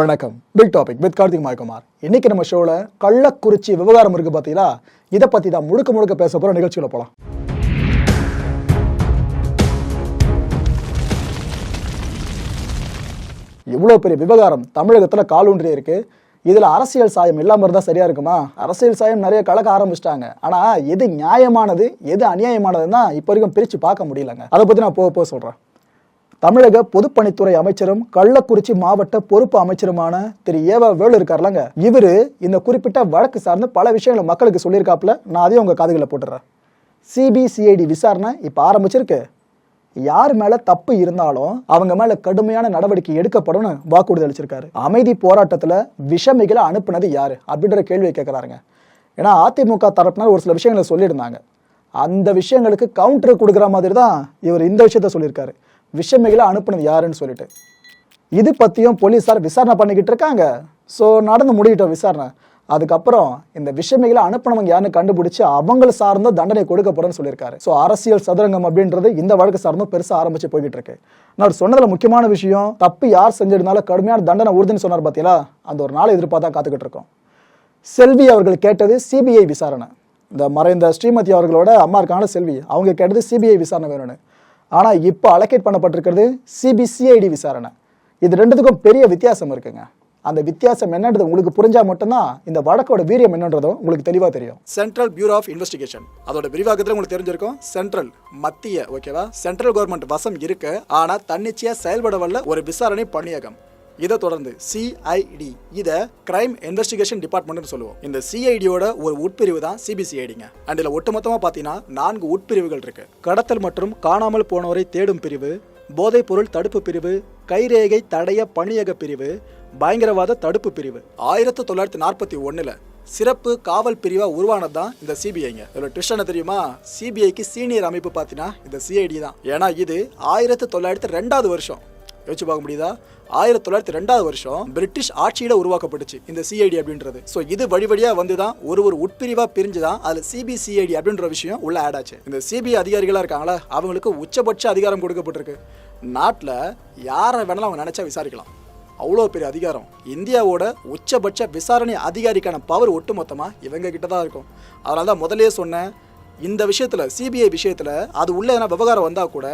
வணக்கம். Big topic with Karthik மாய்குமார். இன்னைக்கு நம்ம ஷோல கள்ளக்குறிச்சி விவகாரம் இருக்கு பார்த்தீங்களா இதை பத்தி தான் முழுக்க முழுக்க பேச போற நிகழ்ச்சியில போலாம். இவ்வளோ பெரிய விவகாரம் தமிழகத்துல காலூன்றி இருக்கு. இதுல அரசியல் சாயம் இல்லாம இருந்தா சரியா இருக்குமா? அரசியல் சாயம் நிறைய கலக்க ஆரம்பிச்சிட்டாங்க. ஆனா எது நியாயமானது எது அநியாயமானதுன்னா இப்போ வரைக்கும் பிரிச்சு பார்க்க முடியலங்க. அதை பத்தி நான் போக போக சொல்றேன். தமிழக பொதுப்பணித்துறை அமைச்சரும் கள்ளக்குறிச்சி மாவட்ட பொறுப்பு அமைச்சருமான திரு. ஏவா வேலு இருக்காருலங்க இவரு இந்த குறிப்பிட்ட வழக்கு சார்ந்து பல விஷயங்களை மக்களுக்கு சொல்லியிருக்காப்புல. நான் அதையும் உங்க காதுகளை போட்டுறேன். சிபிசிஐடி விசாரணை இப்போ ஆரம்பிச்சிருக்கு. யார் மேல தப்பு இருந்தாலும் அவங்க மேல கடுமையான நடவடிக்கை எடுக்கப்படும்னு வாக்குறுதி அளிச்சிருக்காரு. அமைதி போராட்டத்துல விஷமிகளை அனுப்புனது யாரு? அப்படின்ற கேள்வியை கேட்கிறாருங்க ஏன்னா அதிமுக தரப்பினர் ஒரு சில விஷயங்களை சொல்லியிருந்தாங்க. அந்த விஷயங்களுக்கு கவுண்டர் கொடுக்குற மாதிரி தான் இவர் இந்த விஷயத்த சொல்லியிருக்காரு. விஷமிகளை அனுப்புனது யாருன்னு சொல்லிட்டு. இது பற்றியும் போலீஸார் விசாரணை பண்ணிக்கிட்டு இருக்காங்க. ஸோ நடந்து முடியிட்டோம் விசாரணை. அதுக்கப்புறம் இந்த விஷயமைகளை அனுப்பினவங்க யாருன்னு கண்டுபிடிச்சு அவங்களை சார்ந்த தண்டனை கொடுக்கப்படும் சொல்லியிருக்காரு. ஸோ அரசியல் சதுரங்கம் அப்படின்றது இந்த வழக்கு சார்ந்தும் பெருசாக ஆரம்பிச்சு போய்கிட்டு இருக்கு. நான் சொன்னதில் முக்கியமான விஷயம் தப்பு யார் செஞ்சிருந்தாலும் கடுமையான தண்டனை உறுதுன்னு சொன்னார் பார்த்தீங்களா அந்த ஒரு நாளை எதிர்பார்த்தா காத்துக்கிட்டு இருக்கோம். செல்வி அவர்கள் கேட்டது சிபிஐ விசாரணை. இந்த மறைந்த ஸ்ரீமதி அவர்களோட அம்மா இருக்கான செல்வி அவங்க கேட்டது சிபிஐ விசாரணை வேணும்னு. ஆனால் இப்போ அலோகேட் பண்ணப்பட்டிருக்கிறது சிபிசிஐடி விசாரணை. இது ரெண்டுத்துக்கும் பெரிய வித்தியாசம் இருக்குங்க. அந்த வித்தியாசம் என்னன்றது உங்களுக்கு புரிஞ்சா மட்டும்தான் இந்த வழக்கோட வீரியம் என்னன்றதும் உங்களுக்கு தெளிவாக தெரியும். சென்ட்ரல் பியூரோ ஆஃப் இன்வெஸ்டிகேஷன் அதோட விரிவாக்கத்தில் உங்களுக்கு தெரிஞ்சிருக்கும். சென்ட்ரல் மத்திய ஓகேவா சென்ட்ரல் கவர்மெண்ட் வசம் இருக்கு. ஆனால் தன்னிச்சையாக செயல்பட வல்ல ஒரு விசாரணை பணியகம். இதை தொடர்ந்து சிஐடி இதை கிரைம் இன்வெஸ்டிகேஷன் டிபார்ட்மெண்ட்னு சொல்லுவோம். இந்த சிஐடியோட ஒரு உட்பிரிவு தான் சிபிசிஐடிங்க அண்ட் இதில் ஒட்டுமொத்தமாக பார்த்தீங்கன்னா நான்கு உட்பிரிவுகள் இருக்கு. கடத்தல் மற்றும் காணாமல் போனோரை தேடும் பிரிவு போதைப்பொருள் தடுப்பு பிரிவு கைரேகை தடைய பணியக பிரிவு பயங்கரவாத தடுப்பு பிரிவு. ஆயிரத்தி தொள்ளாயிரத்தி நாற்பத்தி ஒன்றில் சிறப்பு காவல் பிரிவாக உருவானது தான் இந்த சிபிஐங்க இதோட ட்விஸ்ட் என்ன தெரியுமா? சிபிஐக்கு சீனியர் அமைப்பு பார்த்தீங்கன்னா இந்த சிஐடி தான். ஏன்னா இது ஆயிரத்தி தொள்ளாயிரத்தி ரெண்டாவது வருஷம். யோசிச்சு பார்க்க முடியுதா? ஆயிரத்தி தொள்ளாயிரத்தி ரெண்டாவது வருஷம் பிரிட்டிஷ் ஆட்சியில் உருவாக்கப்பட்டுச்சு இந்த சிஐடி அப்படின்றது. ஸோ இது வழி வழியாக வந்து தான் ஒரு ஒரு உட்பிரிவா பிரிஞ்சு தான் அதில் சிபிசிஐடி அப்படின்ற விஷயம் உள்ள ஆட் ஆச்சு. இந்த சிபிஐ அதிகாரிகளாக இருக்காங்களா? அவங்களுக்கு உச்சபட்ச அதிகாரம் கொடுக்கப்பட்டிருக்கு. நாட்டில் யாரை வேணாலும் அவங்க நினச்சா விசாரிக்கலாம். அவ்வளோ பெரிய அதிகாரம். இந்தியாவோட உச்சபட்ச விசாரணை அதிகாரிக்கான பவர் ஒட்டுமொத்தமாக இவங்க கிட்ட தான் இருக்கும். அதனால தான் முதலே சொன்னேன் இந்த விஷயத்தில் சிபிஐ விஷயத்தில் அது உள்ளே எதனா விவகாரம் வந்தால் கூட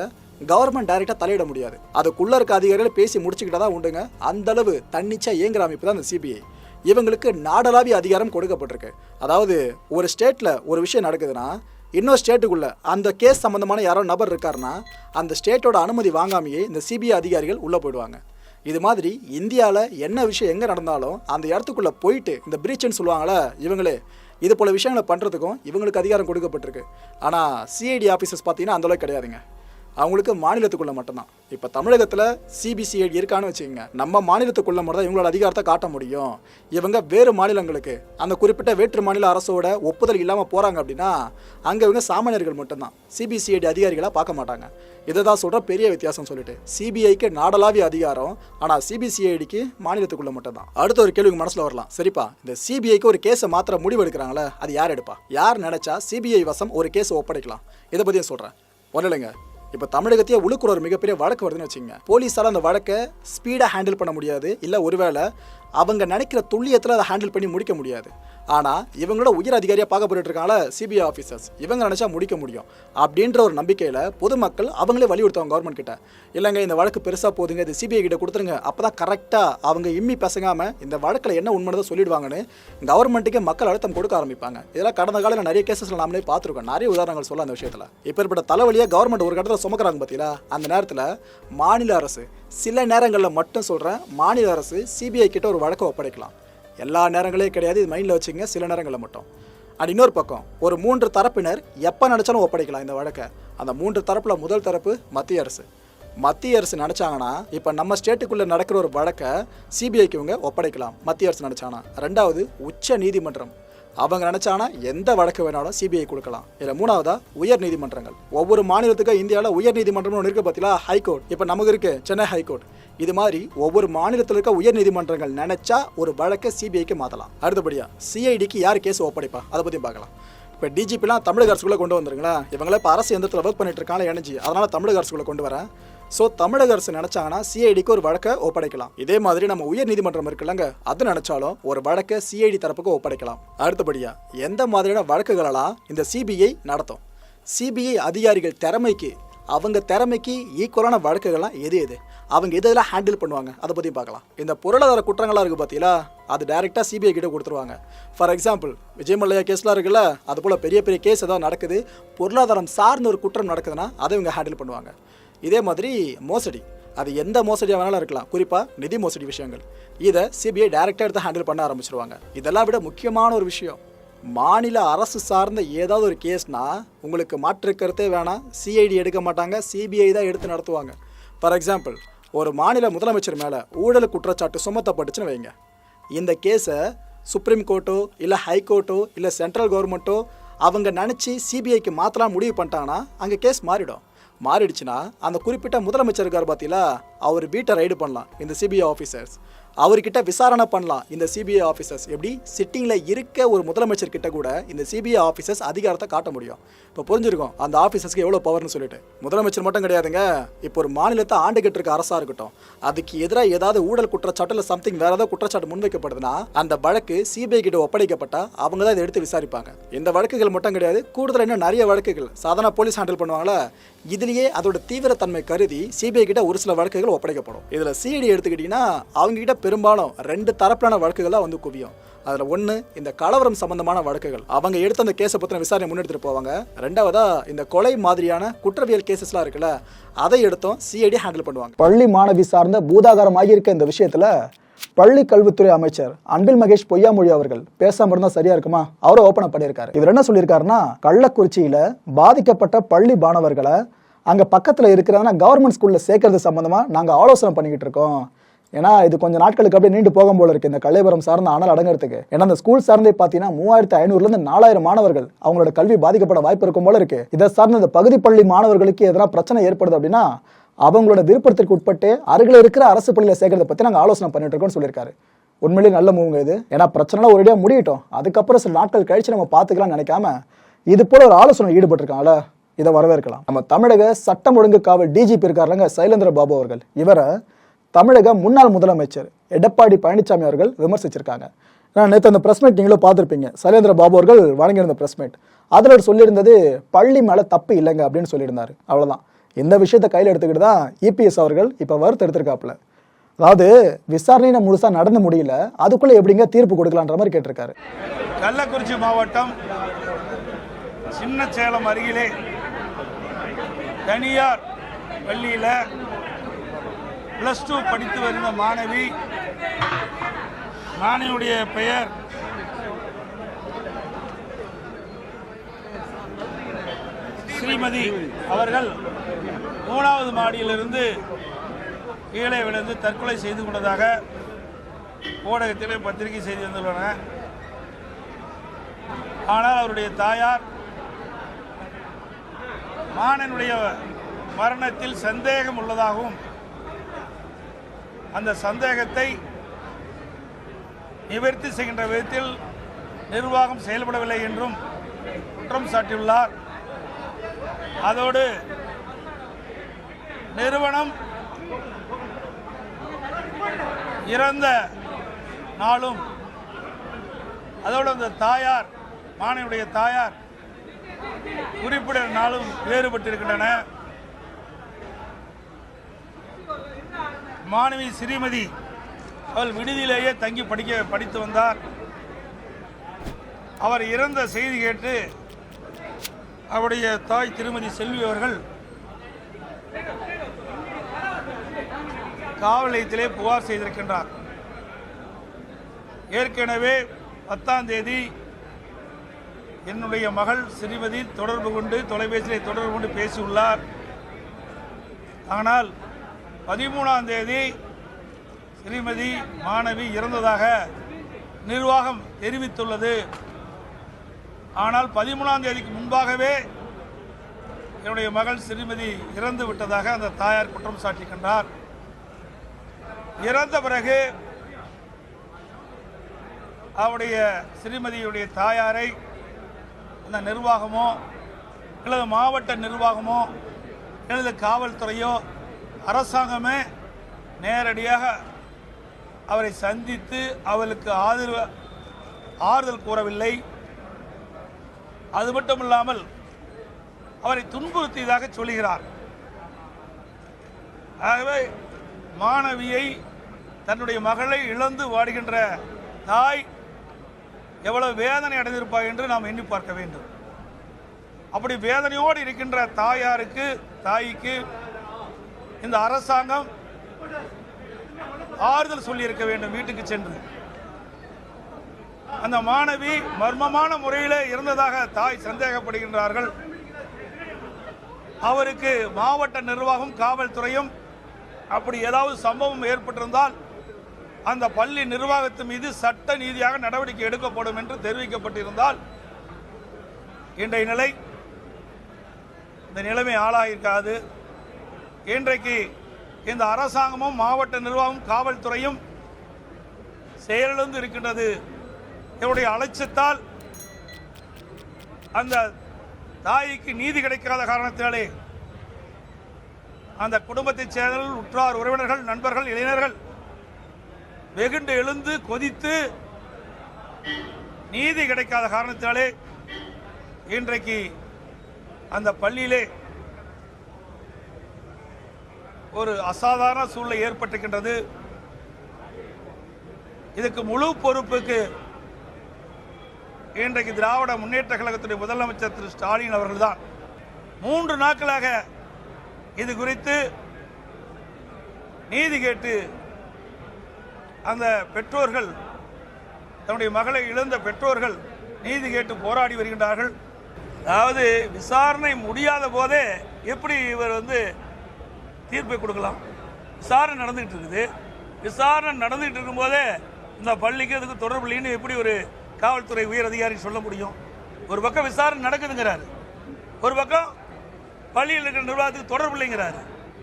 கவர்மெண்ட் டைரெக்டாக தலையிட முடியாது. அதுக்குள்ளே இருக்க அதிகாரிகள் பேசி முடிச்சுக்கிட்டா தான் உண்டுங்க. அந்த அளவு தன்னிச்சா இயங்குற அமைப்பு தான் இந்த சிபிஐ இவங்களுக்கு நாடளாவிய அதிகாரம் கொடுக்கப்பட்டிருக்கு. அதாவது ஒரு ஸ்டேட்டில் ஒரு விஷயம் நடக்குதுன்னா இன்னொரு ஸ்டேட்டுக்குள்ளே அந்த கேஸ் சம்மந்தமான யாரோ நபர் இருக்காருன்னா அந்த ஸ்டேட்டோட அனுமதி வாங்காமையே இந்த சிபிஐ அதிகாரிகள் உள்ளே போயிடுவாங்க. இது மாதிரி இந்தியாவில் என்ன விஷயம் எங்கே நடந்தாலும் அந்த இடத்துக்குள்ளே போயிட்டு இந்த பிரீச்னு சொல்லுவாங்களே இவங்களே இது போல விஷயங்களை பண்ணுறதுக்கும் இவங்களுக்கு அதிகாரம் கொடுக்கப்பட்டிருக்கு. ஆனால் சிஐடி ஆஃபீஸர்ஸ் பார்த்தீங்கன்னா அந்தளவுக்கு கிடையாதுங்க. அவங்களுக்கு மாநிலத்துக்குள்ள மட்டும்தான். இப்போ தமிழகத்தில் சிபிசிஐடி இருக்கான்னு வச்சுக்கோங்க. நம்ம மாநிலத்துக்குள்ள மட்டும் தான் இவங்களோட அதிகாரத்தை காட்ட முடியும். இவங்க வேறு மாநிலங்களுக்கு அந்த குறிப்பிட்ட வேற்று மாநில அரசோட ஒப்புதல் இல்லாமல் போகிறாங்க அப்படின்னா அங்கே இவங்க சாமானியர்கள் மட்டும்தான். சிபிசிஐடி அதிகாரிகளாக பார்க்க மாட்டாங்க. இதை தான் சொல்கிற பெரிய வித்தியாசம் சொல்லிட்டு. சிபிஐக்கு நாடளாவிய அதிகாரம் ஆனால் சிபிசிஐடிக்கு மாநிலத்துக்குள்ள மட்டும்தான். அடுத்த ஒரு கேள்வி மனசில் வரலாம். சரிப்பா இந்த சிபிஐக்கு ஒரு கேஸை மாத்திர முடிவு எடுக்கிறாங்களே அது யார் எடுப்பா? யார் நினச்சா சிபிஐ வசம் ஒரு கேஸை ஒப்படைக்கலாம். இதை பற்றியும் சொல்கிறேன் ஒன்றும் இல்லைங்க. இப்போ தமிழகத்தையே உழுக்குற ஒரு மிகப்பெரிய வழக்கு வருதுன்னு வச்சுங்க போலீஸால் அந்த வழக்கை ஸ்பீடாக ஹேண்டில் பண்ண முடியாது. இல்லை ஒருவேளை அவங்க நினைக்கிற துல்லியத்தில் அதை ஹேண்டில் பண்ணி முடிக்க முடியாது. ஆனால் இவங்களோட உயர் அதிகாரியாக பார்க்கப்பட்டு இருக்காங்கள சிபிஐ ஆஃபீஸர்ஸ் இவங்க நினச்சா முடிக்க முடியும். அப்படின்ற ஒரு நம்பிக்கையில் பொதுமக்கள் அவங்களே வலியுறுத்துவாங்க கவர்மெண்ட் கிட்ட. இல்லைங்க இந்த வழக்கு பெருசாக போதுங்க இது சிபிஐ கிட்ட கொடுத்துருங்க. அப்போ தான் கரெக்டாக அவங்க இம்மி பசங்காமல் இந்த வழக்கில் என்ன உண்மைதான் சொல்லிடுவாங்கன்னு கவர்மெண்ட்டுக்கே மக்கள் அழுத்தம் கொடுக்க ஆரம்பிப்பாங்க. இதெல்லாம் கடந்த காலத்தில் நிறைய கேசஸில் நாமளே பார்த்துருக்கோம். நிறைய உதாரணங்கள் சொல்ல அந்த விஷயத்தில். இப்பேற்பட்ட தலைவலியாக கவர்மெண்ட் ஒரு கட்டத்தில் சுமக்கிறாங்க பார்த்தீங்களா அந்த நேரத்தில் மாநில அரசு சில நேரங்களில் மட்டும் சொல்கிறேன் மாநில அரசு சிபிஐ கிட்ட ஒரு வழக்கை ஒப்படைக்கலாம். எல்லா நேரங்களையும் கிடையாது இது மைண்டில் வச்சுங்க சில நேரங்களில் மட்டும். அண்ட் இன்னொரு பக்கம் ஒரு மூன்று தரப்பினர் எப்போ நினச்சாலும் ஒப்படைக்கலாம் இந்த வழக்கை. அந்த மூன்று தரப்பில் முதல் தரப்பு மத்திய அரசு. மத்திய அரசு நினச்சாங்கன்னா இப்போ நம்ம ஸ்டேட்டுக்குள்ளே நடக்கிற ஒரு வழக்கை சிபிஐக்கு இவங்க ஒப்படைக்கலாம் மத்திய அரசு நினச்சாங்கன்னா. ரெண்டாவது உச்ச நீதிமன்றம். அவங்க நினைச்சானா எந்த வழக்கு வேணாலும் சிபிஐ கொடுக்கலாம். இதில் மூணாவதா உயர் நீதிமன்றங்கள். ஒவ்வொரு மாநிலத்துக்கும் இந்தியாவில் உயர் நீதிமன்றம் ஒன்று இருக்கு பார்த்தீங்களா ஹைகோர்ட் இப்போ நமக்கு இருக்கு சென்னை ஹைகோர்ட் இது மாதிரி ஒவ்வொரு மாநிலத்தில் இருக்க உயர் நீதிமன்றங்கள் நினைச்சா ஒரு வழக்கை சிபிஐக்கு மாற்றலாம் அடுத்தபடியா சிஐடிக்கு யார் கேஸ் ஒப்படைப்பா? அதை பற்றி பார்க்கலாம். இப்போ டிஜிபிலாம் தமிழக அரசுக்குள்ளே கொண்டு வந்துருங்களா இவங்களே இப்போ அரசு எந்திரத்தில் ஒர்க் பண்ணிட்டு இருக்காங்க எனர்ஜி அதனால தமிழக அரசுக்குள்ளே கொண்டு வரேன். ஸோ தமிழக அரசு நினைச்சாங்கன்னா சிஐடிக்கு ஒரு வழக்கை ஒப்படைக்கலாம். இதே மாதிரி நம்ம உயர் நீதிமன்றம் இருக்குல்லங்க அது நினைச்சாலும் ஒரு வழக்கை சிஐடி தரப்புக்கு ஒப்படைக்கலாம். அடுத்தபடியா எந்த மாதிரியான வழக்குகளெல்லாம் இந்த சிபிஐ நடத்தும்? சிபிஐ அதிகாரிகள் திறமைக்கு அவங்க திறமைக்கு ஈக்குவலான வழக்குகள்லாம் எது எது? அவங்க எதெல்லாம் ஹேண்டில் பண்ணுவாங்க? அதை பற்றி பார்க்கலாம். இந்த பொருளாதார குற்றங்களாக இருக்குது பார்த்தீங்களா அது டைரெக்டாக சிபிஐ கிட்ட கொடுத்துருவாங்க. ஃபார் எக்ஸாம்பிள் விஜய் மல்லையா கேஸ்லாம் இருக்குல்ல அது போல் பெரிய பெரிய கேஸ் ஏதாவது நடக்குது பொருளாதாரம் சார்ந்த ஒரு குற்றம் நடக்குதுன்னா அதை இவங்க ஹேண்டில் பண்ணுவாங்க. இதே மாதிரி மோசடி. அது எந்த மோசடியாக வேணாலும் இருக்கலாம். குறிப்பாக நிதி மோசடி விஷயங்கள். இதை சிபிஐ டைரெக்டாக எடுத்து ஹேண்டில் பண்ண ஆரம்பிச்சிருவாங்க. இதெல்லாம் விட முக்கியமான ஒரு விஷயம். மாநில அரசு சார்ந்த ஏதாவது ஒரு கேஸ்னால் உங்களுக்கு மாற்று வேணாம். சிஐடி எடுக்க மாட்டாங்க. சிபிஐ தான் எடுத்து நடத்துவாங்க. ஃபார் எக்ஸாம்பிள் ஒரு மாநில முதலமைச்சர் மேலே ஊழல் குற்றச்சாட்டு சுமத்தப்பட்டுச்சுன்னு வைங்க. இந்த கேஸை சுப்ரீம் கோர்ட்டோ இல்லை ஹைகோர்ட்டோ இல்லை சென்ட்ரல் கவர்மெண்ட்டோ அவங்க நினச்சி சிபிஐக்கு மாற்றலாம் முடிவு பண்ணிட்டாங்கன்னா அங்கே கேஸ் மாறிடும். மாறிடுச்சுன்னா அந்த குறிப்பிட்ட முதலமைச்சர் இருக்கார் பார்த்தீங்களா அவர் வீட்டை ரைடு பண்ணலாம் இந்த சிபிஐ ஆஃபீஸர்ஸ் அவர்கிட்ட விசாரணை பண்ணலாம் இந்த சிபிஐ ஆஃபீஸர்ஸ் எப்படி? சிட்டிங்கில் இருக்க ஒரு முதலமைச்சர் கிட்ட கூட இந்த சிபிஐ ஆஃபீஸர்ஸ் அதிகாரத்தை காட்ட முடியும். இப்போ புரிஞ்சிருக்கும் அந்த ஆஃபீஸர்ஸ்க்கு எவ்வளோ பவர்னு சொல்லிட்டு. முதலமைச்சர் மட்டும் கிடையாதுங்க இப்போ ஒரு மாநிலத்தை ஆண்டுகிட்டு இருக்க அரசாக இருக்கட்டும் அதுக்கு எதிராக ஏதாவது ஊழல் குற்றச்சாட்டு இல்லை சம்திங் வேறு ஏதாவது குற்றச்சாட்டு முன்வைக்கப்படுதுன்னா அந்த வழக்கு சிபிஐ கிட்ட ஒப்படைக்கப்பட்டா அவங்க தான் இதை எடுத்து விசாரிப்பாங்க. இந்த வழக்குகள் மட்டும் கிடையாது கூடுதல் இன்னும் நிறைய வழக்குகள். சாதாரண போலீஸ் ஹேண்டில் பண்ணுவாங்களா? இதுலயே அதோட தீவிரத்தன்மை கருதி சிபிஐ கிட்ட ஒரு சில வழக்குகள் ஒப்படைக்கப்படும். இதுல சிஐடி எடுத்துக்கிட்டீங்கன்னா அவங்க கிட்ட பெரும்பாலும் ரெண்டு தரப்பிலான வழக்குகளாக வந்து குவியும். அதில் ஒன்று இந்த கலவரம் சம்பந்தமான வழக்குகள். அவங்க எடுத்த அந்த கேஸை பற்றின விசாரணை முன்னெடுத்துட்டு போவாங்க. ரெண்டாவதா இந்த கொலை மாதிரியான குற்றவியல் கேசஸ்லாம் இருக்குல்ல அதை எடுத்தும் சிஐடி ஹேண்டில் பண்ணுவாங்க. பள்ளி மாணவி சார்ந்த பூதாகாரமாகி இருக்க இந்த விஷயத்தில் பள்ளி கல்வித்துறை அமைச்சர் அன்பில் மகேஷ் பொய்யாமொழி அவர்கள் பேசாம இருந்தா சரியா இருக்குமா? அவரை ஓபன் பண்ணியிருக்காரு. இவர் என்ன சொல்லியிருக்காருன்னா கள்ளக்குறிச்சியில பாதிக்கப்பட்ட பள்ளி மாணவர்களை அங்க பக்கத்துல இருக்கிறவன கவர்மெண்ட் ஸ்கூல்ல சேர்க்கறது சம்பந்தமா நாங்க ஆலோசனை பண்ணிக்கிட்டு இருக்கோம். ஏன்னா இது கொஞ்சம் நாட்களுக்கு அப்படியே நீண்டு போகும் போல இருக்கு இந்த கலைவரம் சார்ந்த அனல் அடங்கிறதுக்கு. ஏன்னா அந்த ஸ்கூல் சார்ந்தே பார்த்தீங்கன்னா மூவாயிரத்து ஐநூறுல இருந்து நாலாயிரம் மாணவர்கள் அவங்களோட கல்வி பாதிக்கப்பட வாய்ப்பு இருக்கும் போல இருக்கு. இதை சார்ந்த இந்த பகுதி பள்ளி மாணவர்களுக்கு எதனா பிரச்சனை ஏற்படுது அப்படின்னா அவங்களோட விருப்பத்திற்கு உட்பட்டு அருகில் இருக்கிற அரசு பள்ளியில் சேர்க்கறத பத்தி நாங்கள் ஆலோசனை பண்ணிட்டு இருக்கோம்னு சொல்லியிருக்காரு. உண்மையிலேயே நல்ல மூவுங்க இது. ஏன்னா பிரச்சனை ஒரேடியாக முடியட்டும். அதுக்கப்புறம் சில நாட்கள் கழிச்சு நம்ம பார்த்துக்கலாம்னு நினைக்காம இது போல ஒரு ஆலோசனை ஈடுபட்டிருக்காங்கல்ல இதை வரவேற்கலாம். நம்ம தமிழக சட்டம் ஒழுங்கு காவல் டிஜிபி இருக்காருலங்க சைலேந்திர பாபு அவர்கள். இவரை தமிழக முன்னாள் முதலமைச்சர் எடப்பாடி பழனிசாமி அவர்கள் விமர்சிச்சிருக்காங்க. நான் நேற்று அந்த பிரஸ் மீட் நீங்களும் பார்த்துருப்பீங்க. சைலேந்திர பாபு அவர்கள் வழங்கியிருந்த பிரஸ் மீட் அதில் அவர் சொல்லியிருந்தது பள்ளி மேலே தப்பு இல்லைங்க அப்படின்னு சொல்லியிருந்தார். அவ்வளோதான் இந்த விஷயத்தை கையில் எடுத்துக்கிட்டு தான் இபிஎஸ் அவர்கள் இப்போ வறுத்து எடுத்திருக்காப்புல. அதாவது விசாரணையின முழுசா நடந்து முடியல. அதுக்குள்ளே எப்படிங்க தீர்ப்பு கொடுக்கலான்ற மாதிரி கேட்டிருக்காரு. கள்ளக்குறிச்சி மாவட்டம் சின்ன சேலம் அருகிலே தனியார் பள்ளியில் ப்ளஸ் டூ படித்து வருகிற மாணவி மாணவியுடைய பெயர் ஸ்ரீமதி அவர்கள் மூணாவது மாடியிலிருந்து கீழே விழுந்து தற்கொலை செய்து கொண்டதாக ஊடகத்திலே பத்திரிகை செய்தி வந்துள்ளன. ஆனால் அவருடைய தாயார் மாணனுடைய மரணத்தில் சந்தேகம் உள்ளதாகவும் அந்த சந்தேகத்தை நிவர்த்தி செய்கின்ற விதத்தில் நிர்வாகம் செயல்படவில்லை என்றும் குற்றம் சாட்டியுள்ளார். அதோடு நிறுவனம் இறந்த நாளும் அதோடு அந்த தாயார் மாணவியுடைய தாயார் குறிப்பிட நாளும் வேறுபட்டிருக்கின்றன. மாணவி ஸ்ரீமதி அவள் விடுதியிலேயே தங்கி படிக்க படித்து வந்தார். அவர் இறந்த செய்தி கேட்டு அவருடைய தாய் திருமதி செல்வி அவர்கள் காவல் நிலையத்திலே புகார் செய்திருக்கின்றார். ஏற்கனவே பத்தாம் தேதி என்னுடைய மகள் ஸ்ரீமதி தொடர்பு கொண்டு தொலைபேசியை தொடர்பு கொண்டு பேசியுள்ளார். ஆனால் பதிமூணாம் தேதி ஸ்ரீமதி மாணவி இறந்ததாக நிர்வாகம் தெரிவித்துள்ளது. ஆனால் பதிமூணாம் தேதிக்கு முன்பாகவே என்னுடைய மகள் ஸ்ரீமதி இறந்து விட்டதாக அந்த தாயார் குற்றம் சாட்டிக்கின்றார் இறந்த பிறகு அவருடைய ஸ்ரீமதியுடைய தாயாரை அந்த நிர்வாகமோ அல்லது மாவட்ட நிர்வாகமோ அல்லது காவல்துறையோ அரசாங்கமே நேரடியாக அவரை சந்தித்து அவளுக்கு ஆதரவு ஆறுதல் கூறவில்லை. அது மட்டும் இல்லாமல் அவரை துன்புறுத்தியதாக சொல்கிறார். ஆகவே மாணவியை தன்னுடைய மகளை இழந்து வாடுகின்ற தாய் எவ்வளவு வேதனை அடைந்திருப்பார் என்று நாம் எண்ணி பார்க்க வேண்டும். அப்படி வேதனையோடு இருக்கின்ற தாயாருக்கு தாய்க்கு இந்த அரசாங்கம் ஆறுதல் சொல்லியிருக்க வேண்டும் வீட்டுக்கு சென்று. அந்த மாணவி மர்மமான முறையில் இருந்ததாக தாய் சந்தேகப்படுகின்றார்கள். அவருக்கு மாவட்ட நிர்வாகம் காவல்துறையும் அப்படி ஏதாவது சம்பவம் ஏற்பட்டிருந்தால் அந்த பள்ளி நிர்வாகத்து மீது சட்ட நீதியாக நடவடிக்கை எடுக்கப்படும் என்று தெரிவிக்கப்பட்டிருந்தால் இன்றைய நிலை இந்த நிலைமை ஆளாயிருக்காது. இன்றைக்கு இந்த அரசாங்கமும் மாவட்ட நிர்வாகம் காவல்துறையும் செயலிழந்து இருக்கின்றது. என்னுடைய அலட்சியத்தால் அந்த தாய்க்கு நீதி கிடைக்காத காரணத்தினாலே அந்த குடும்பத்தைச் சேர்ந்தவர்கள் உற்றார் உறவினர்கள் நண்பர்கள் இளைஞர்கள் வெகுண்டு எழுந்து கொதித்து நீதி கிடைக்காத காரணத்தினாலே இன்றைக்கு அந்த பள்ளியிலே ஒரு அசாதாரண சூழ்நிலை ஏற்பட்டிருக்கின்றது. இதுக்கு முழு பொறுப்புக்கு இன்றைக்கு திராவிட முன்னேற்ற கழகத்துடைய முதலமைச்சர் திரு ஸ்டாலின் அவர்கள்தான். மூன்று நாட்களாக இது குறித்து நீதி கேட்டு அந்த பெற்றோர்கள் தன்னுடைய மகளை இழந்த பெற்றோர்கள் நீதி கேட்டு போராடி வருகின்றார்கள். அதாவது விசாரணை முடியாத போதே எப்படி இவர் வந்து தீர்ப்பை கொடுக்கலாம்? விசாரணை நடந்துகிட்டு இருக்குது. விசாரணை நடந்துகிட்டு இருக்கும்போதே இந்த பள்ளிக்கு அதுக்கு தொடர்பு இல்லைன்னு எப்படி ஒரு காவல்துறை உயர் அதிகாரி சொல்ல முடியும். ஒரு பக்கம் விசாரணை நடக்குதுங்கிறாரு. ஒரு பக்கம் பள்ளியில் இருக்கிற நிர்வாகத்துக்கு தொடர்பு இல்லைங்கிறாரு.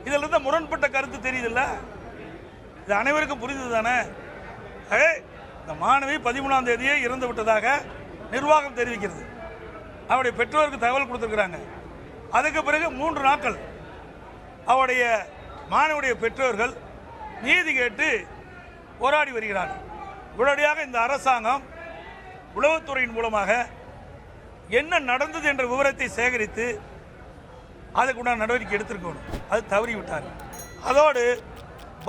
இதில் இருந்த முரண்பட்ட கருத்து தெரியுதுல்ல? இது அனைவருக்கும் புரிந்தது தானே ஆகவே, இந்த மாணவி பதிமூணாம் தேதியே இறந்து விட்டதாக நிர்வாகம் தெரிவிக்கிறது. அவருடைய பெற்றோருக்கு தகவல் கொடுத்துருக்குறாங்க. அதுக்கு பிறகு மூன்று நாட்கள் அவருடைய மாணவியுடைய பெற்றோர்கள் நீதி கேட்டு போராடி வருகிறார்கள். உடனடியாக இந்த அரசாங்கம் உளவுத்துறையின் மூலமாக என்ன நடந்தது என்ற விவரத்தை சேகரித்து அதுக்குண்டான நடவடிக்கை எடுத்திருக்கணும். அது தவறி விட்டார் அதோடு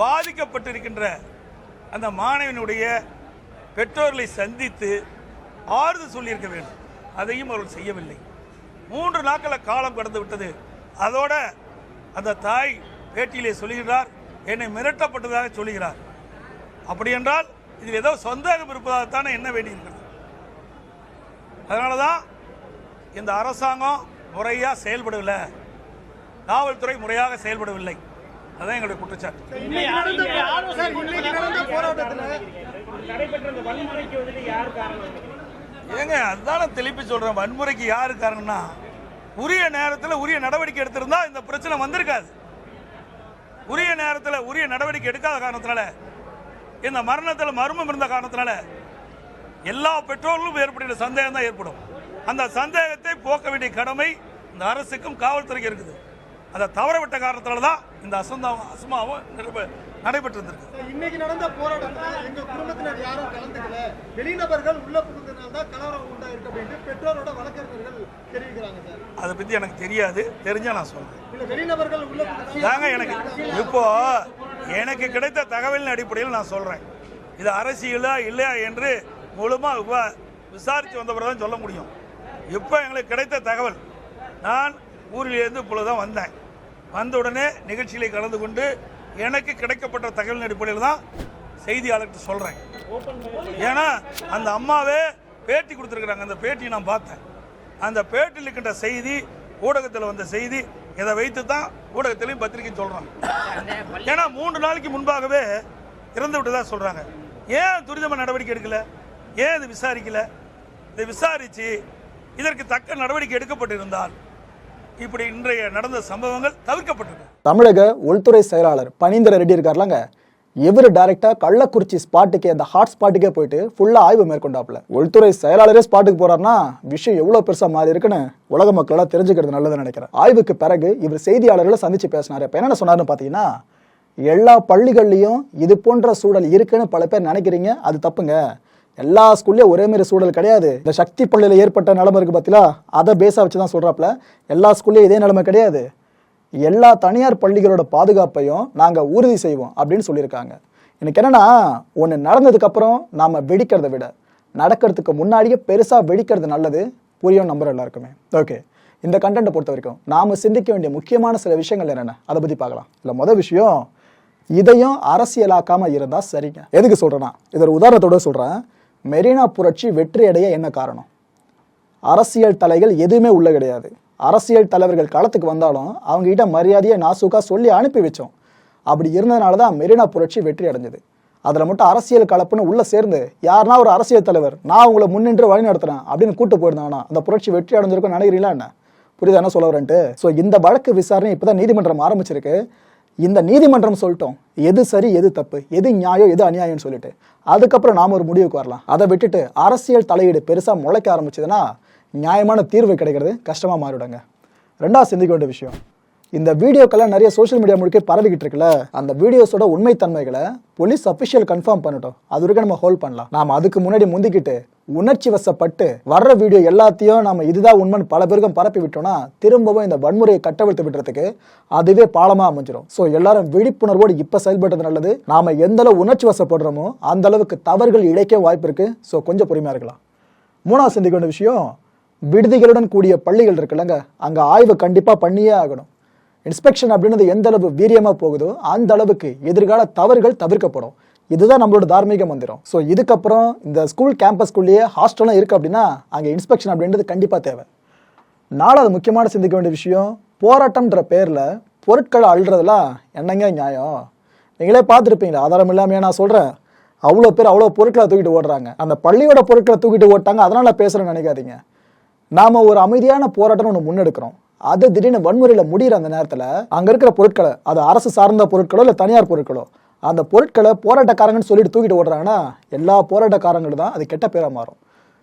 பாதிக்கப்பட்டிருக்கின்ற அந்த மாணவனுடைய பெற்றோர்களை சந்தித்து ஆறுதல் சொல்லியிருக்க வேண்டும். அதையும் அவர்கள் செய்யவில்லை. மூன்று நாட்கள காலம் கடந்து விட்டது. அதோட அந்த தாய் பேட்டியிலே சொல்கிறார் என்னை மிரட்டப்பட்டதாக சொல்லுகிறார். அப்படி என்றால் இதில் ஏதோ சந்தேகம் இருப்பதாகத்தானே என்ன வேண்டியிருக்கிறது. அதனால தான் இந்த அரசாங்கம் முறையாக செயல்படவில்லை. காவல்துறை முறையாக செயல்படவில்லை. அதான் எங்களுடைய குற்றச்சாட்டு. ஏங்க அதுதானே தெளிப்பு சொல்றேன். வன்முறைக்கு யாரு காரணம்னா உரிய நேரத்தில் உரிய நடவடிக்கை எடுத்திருந்தா இந்த பிரச்சனை வந்திருக்காது. உரிய நேரத்தில் உரிய நடவடிக்கை எடுக்காத காரணத்தினால இந்த மரணத்தில் மர்மம் இருந்த காரணத்தினால எல்லா பெற்றோர்களும் ஏற்படுகிற சந்தேகம் தான் ஏற்படும். அந்த சந்தேகத்தை போக்க வேண்டிய கடமை இந்த அரசுக்கும் காவல்துறைக்கும் இருக்குது. அதை தவறவிட்ட காரணத்தினால தான் இந்த அசந்தாவும் அசமாவும் நடைபெற்றிருந்திருக்கு. இன்னைக்கு நடந்த போராட்டத்துல எங்க குடும்பத்தினர் யாரும் கலந்துக்கல. வெளிநபர்கள் உள்ள புகுந்ததுனால தான் கலவரம் உண்டாயிருக்கு அப்படின்ட்டு பெற்றோரோட வழக்கறிஞர்கள் தெரிவிக்கிறாங்க சார். அதை பற்றி எனக்கு தெரியாது. தெரிஞ்சா நான் சொல்றேன். வெளிநபர்கள் உள்ள தாங்க எனக்கு இப்போ எனக்கு கிடைத்த தகவலின் அடிப்படையில் நான் சொல்றேன். இது அரசியலா இல்லையா என்று மூலமாக விசாரித்து வந்தவரை தான் சொல்ல முடியும். இப்போ எங்களுக்கு கிடைத்த தகவல் நான் ஊரிலிருந்து இப்பொழுது தான் வந்தேன். வந்த உடனே நிகழ்ச்சியில் கலந்து கொண்டு எனக்கு கிடைக்கப்பட்ட தகவலின் அடிப்படையில் தான் செய்தியாளர்கிட்ட சொல்கிறேன் ஏன்னா அந்த அம்மாவே பேட்டி கொடுத்துருக்குறாங்க. அந்த பேட்டியை நான் பார்த்தேன். அந்த பேட்டியில் இருக்கின்ற செய்தி ஊடகத்தில் வந்த செய்தி இதை வைத்து தான் ஊடகத்திலையும் பத்திரிக்கை சொல்கிறாங்க ஏன்னா மூன்று நாளைக்கு முன்பாகவே இறந்து தான் சொல்கிறாங்க ஏன் துரிதமாக நடவடிக்கை எடுக்கல? ஏன் இது விசாரிக்கல? இதை விசாரித்து இதற்கு தக்க நடவடிக்கை எடுக்கப்பட்டிருந்தால் இப்படி இன்றைய நடந்த சம்பவங்கள் தவிர்க்கப்பட்டது தமிழக உள்துறை செயலாளர் பனீந்திர ரெட்டி இருக்கார்லங்க. இவர் டைரக்டா கள்ளக்குறிச்சி ஸ்பாட்டுக்கே அந்த ஹாட் ஸ்பாட்டுக்கே போயிட்டு ஃபுல்லா ஆய்வு மேற்கொண்டாப்ல உள்துறை செயலாளரே ஸ்பாட்டுக்கு போறாருன்னா விஷயம் எவ்வளவு பெருசா மாறி இருக்குன்னு உலக மக்களோட தெரிஞ்சுக்கிறது நல்லதுன்னு நினைக்கிறேன். ஆய்வுக்கு பிறகு இவர் செய்தியாளர்களை சந்திச்சு பேசினாரு. இப்ப என்ன சொன்னாருன்னு பாத்தீங்கன்னா எல்லா பள்ளிகள்லையும் இது போன்ற சூழல் இருக்குன்னு பல பேர் நினைக்கிறீங்க அது தப்புங்க. எல்லா ஸ்கூல்லையும் ஒரே மாதிரி சூழல் கிடையாது. இந்த சக்தி பள்ளியில் ஏற்பட்ட நிலமை இருக்குது பார்த்தீங்களா அதை பேஸாக வச்சு தான் சொல்கிறாப்புல எல்லா ஸ்கூல்லையும் இதே நிலமை கிடையாது. எல்லா தனியார் பள்ளிகளோட பாதுகாப்பையும் நாங்கள் உறுதி செய்வோம் அப்படின்னு சொல்லியிருக்காங்க. எனக்கு என்னென்னா ஒன்று நடந்ததுக்கப்புறம் நாம் வெடிக்கிறத விட நடக்கிறதுக்கு முன்னாடியே பெருசாக வெடிக்கிறது நல்லது புரியும் நம்பர் எல்லாருக்குமே. ஓகே இந்த கண்டென்ட்டை பொறுத்த வரைக்கும் நாம் சிந்திக்க வேண்டிய முக்கியமான சில விஷயங்கள் என்னென்ன? அதை பற்றி பார்க்கலாம். இல்லை மொதல் விஷயம் இதையும் அரசியலாக்காமல் இருந்தால் சரிங்க. எதுக்கு சொல்கிறேன்னா இது ஒரு உதாரணத்தோட மெரினா புரட்சி வெற்றி அடைய என்ன காரணம்? அரசியல் தலைகள் எதுவுமே உள்ள கிடையாது. அரசியல் தலைவர்கள் களத்துக்கு வந்தாலும் அவங்க கிட்ட மரியாதையை நாசுக்கா சொல்லி அனுப்பி வச்சோம். அப்படி இருந்ததுனால தான் மெரினா புரட்சி வெற்றி அடைஞ்சது. அதில் மட்டும் அரசியல் கலப்புன்னு உள்ளே சேர்ந்து யாருன்னா ஒரு அரசியல் தலைவர் நான் உங்களை முன்னின்று வழி நடத்துறேன் அப்படின்னு கூட்டு போயிருந்தாங்கன்னா அந்த புரட்சி வெற்றி அடைஞ்சிருக்கும் நினைக்கிறீங்களா என்ன? புரியுதா என்ன சொல்ல வரேன்ட்டு? ஸோ இந்த வழக்கு விசாரணை இப்போ தான் நீதிமன்றம் ஆரம்பிச்சிருக்கு. இந்த நீதிமன்றம் சொல்லிட்டோம் எது சரி எது தப்பு எது நியாயம் எது அநியாயம்னு சொல்லிட்டு. அதுக்கப்புறம் நாம் ஒரு முடிவுக்கு வரலாம். அதை விட்டுட்டு அரசியல் தலையீடு பெருசாக முளைக்க ஆரம்பிச்சதுன்னா நியாயமான தீர்வு கிடைக்கிறது கஷ்டமாக மாறிவிடுங்க. ரெண்டாவது சிந்திக்க வேண்டிய விஷயம். இந்த வீடியோக்கெல்லாம் நிறைய சோஷியல் மீடியா முழுக்க பரவிக்கிட்டு இருக்குல்ல அந்த வீடியோஸோட உண்மைத்தன்மைகளை போலீஸ் அஃபிஷியல் கன்ஃபார்ம் பண்ணட்டும். அது வரைக்கும் நம்ம ஹோல்ட் பண்ணலாம். நாம் அதுக்கு முன்னாடி முந்திக்கிட்டு உணர்ச்சி வசப்பட்டு வர்ற வீடியோ எல்லாத்தையும் நாம இதுதான் உண்மைன்னு பல பேருக்கும் பரப்பி விட்டோம்னா திரும்பவும் இந்த வன்முறையை கட்டவிழ்த்து விடுறதுக்கு அதுவே பாலமா அமைஞ்சிடும் ஸோ எல்லாரும் விழிப்புணர்வோடு இப்போ செயல்படுறது நல்லது. நாம எந்த அளவு உணர்ச்சி வசப்படுறோமோ அந்த அளவுக்கு தவறுகள் இழைக்க வாய்ப்பு இருக்கு. ஸோ கொஞ்சம் பொறுமையா இருக்கலாம். மூணாவது சிந்திக்க வேண்டிய விஷயம் விடுதிகளுடன் கூடிய பள்ளிகள் இருக்குல்லங்க. அங்கே ஆய்வு கண்டிப்பாக பண்ணியே ஆகணும். இன்ஸ்பெக்ஷன் அப்படின்றது எந்த அளவு வீரியமாக போகுதோ அந்த அளவுக்கு எதிர்கால தவறுகள் தவிர்க்கப்படும். இதுதான் நம்மளோட தார்மீக மந்திரம். ஸோ இதுக்கப்புறம் இந்த ஸ்கூல் கேம்பஸ்குள்ளேயே ஹாஸ்டல்லாம் இருக்குது அப்படின்னா அங்கே இன்ஸ்பெக்ஷன் அப்படின்றது கண்டிப்பாக தேவை. நாலாவது முக்கியமான சிந்திக்க வேண்டிய விஷயம் போராட்டம்ன்ற பேரில் பொருட்களை அள்ளுறதுலாம் என்னங்க நியாயம்? நீங்களே பார்த்துருப்பீங்களா? ஆதாரம் இல்லாமையே நான் சொல்கிறேன் அவ்வளோ பேர் அவ்வளோ பொருட்களை தூக்கிட்டு ஓடுறாங்க. அந்த பள்ளியோட பொருட்களை தூக்கிட்டு ஓட்டாங்க அதனால் பேசுகிறேன்னு நினைக்காதீங்க. நாம் ஒரு அமைதியான போராட்டம் ஒன்று முன்னெடுக்கிறோம். அது திடீர்னு வன்முறையில் முடிகிற அந்த நேரத்தில் அங்கே இருக்கிற பொருட்களை அது அரசு சார்ந்த பொருட்களோ இல்லை தனியார் பொருட்களோ அந்த பொருட்களை போராட்டக்காரங்கன்னு சொல்லிட்டு தூக்கிட்டு ஓடுறாங்கன்னா எல்லா போராட்டக்காரங்களும் தான் அது கெட்ட பேராக மாறும்.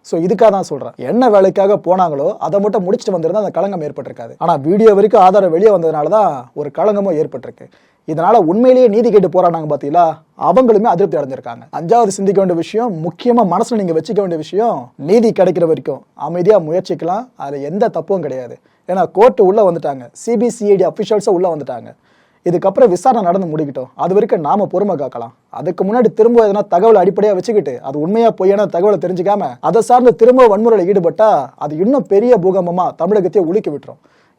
ஸோ இதுக்காக தான் சொல்கிறேன் என்ன வேலைக்காக போனாங்களோ அதை மட்டும் முடிச்சுட்டு வந்திருந்தால் அந்த களங்கம் ஏற்பட்டிருக்காது. ஆனால் வீடியோ வரைக்கும் ஆதாரம் வெளியே வந்ததுனால தான் ஒரு களங்கமும் ஏற்பட்டிருக்கு. இதனால உண்மையிலேயே நீதி கேட்டு போராடினாங்க பாத்தீங்களா? அவங்களுமே அதிருப்தி அடைஞ்சிருக்காங்க. அஞ்சாவது சிந்திக்க வேண்டிய விஷயம் முக்கியமா மனசுல நீங்க வச்சுக்க வேண்டிய விஷயம் நீதி கிடைக்கிற வரைக்கும் அமைதியா முயற்சிக்கலாம். அதுல எந்த தப்பும் கிடையாது. ஏன்னா கோர்ட்டு உள்ள வந்துட்டாங்க. சிபிசிஐடி அஃபிஷியல்ஸும் உள்ள வந்துட்டாங்க. இதுக்கப்புறம் விசாரணை நடந்து முடிக்கட்டும். அது வரைக்கும் நாம பொறுமை காக்கலாம். அதுக்கு முன்னாடி திரும்ப எதனா தகவல் அடிப்படையா வச்சுக்கிட்டு அது உண்மையா பொய்யான தகவலை தெரிஞ்சுக்காம அதை சார்ந்து திரும்ப வன்முறையில் ஈடுபட்டா அது இன்னும் பெரிய பூகம்பமா தமிழகத்தையே உலுக்கி விட்டுரும்.